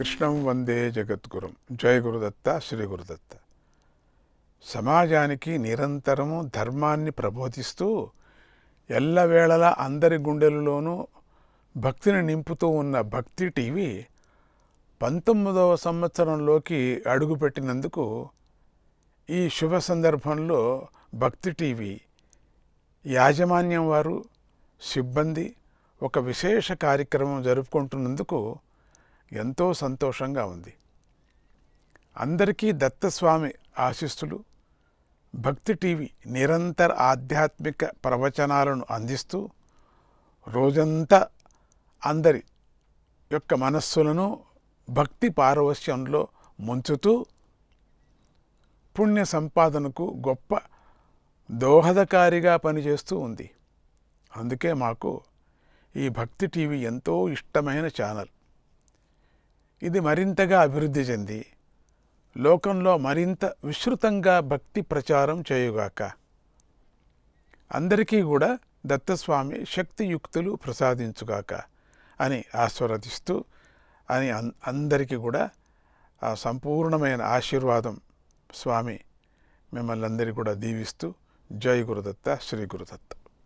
కృష్ణం వందే జయ గురుదత్త శ్రీ గురుదత్త. సమాజానికి నిరంతరము ధర్మాన్ని ప్రబోధిస్తూ ఎల్లవేళలా అందరి గుండెలలోనూ భక్తిని నింపుతూ ఉన్న భక్తి టీవీ పంతొమ్మిదవ సంవత్సరంలోకి అడుగుపెట్టినందుకు ఈ శుభ సందర్భంలో భక్తి టీవీ యాజమాన్యం వారు సిబ్బంది ఒక విశేష కార్యక్రమం జరుపుకుంటున్నందుకు ఎంతో సంతోషంగా ఉంది. అందరికీ దత్తస్వామి ఆశిస్తులు భక్తి టీవీ నిరంతర ఆధ్యాత్మిక ప్రవచనాలను అందిస్తూ రోజంతా అందరి యొక్క మనస్సులను భక్తి పారవశ్యంలో ముంచుతూ పుణ్య సంపాదనకు గొప్ప దోహదకారిగా పనిచేస్తూ ఉంది. అందుకే మాకు ఈ భక్తి టీవీ ఎంతో ఇష్టమైన ఛానల్. ఇది మరింతగా అభివృద్ధి చెంది. లోకంలో మరింత విస్తృతంగా భక్తి ప్రచారం చేయుగాక. అందరికీ కూడా దత్తస్వామి శక్తియుక్తులు ప్రసాదించుగాక అని ఆస్వాదిస్తూ అని అందరికీ కూడా ఆ సంపూర్ణమైన ఆశీర్వాదం స్వామి మిమ్మల్ని అందరికీ కూడా దీవిస్తూ జై గురుదత్త శ్రీ గురుదత్త.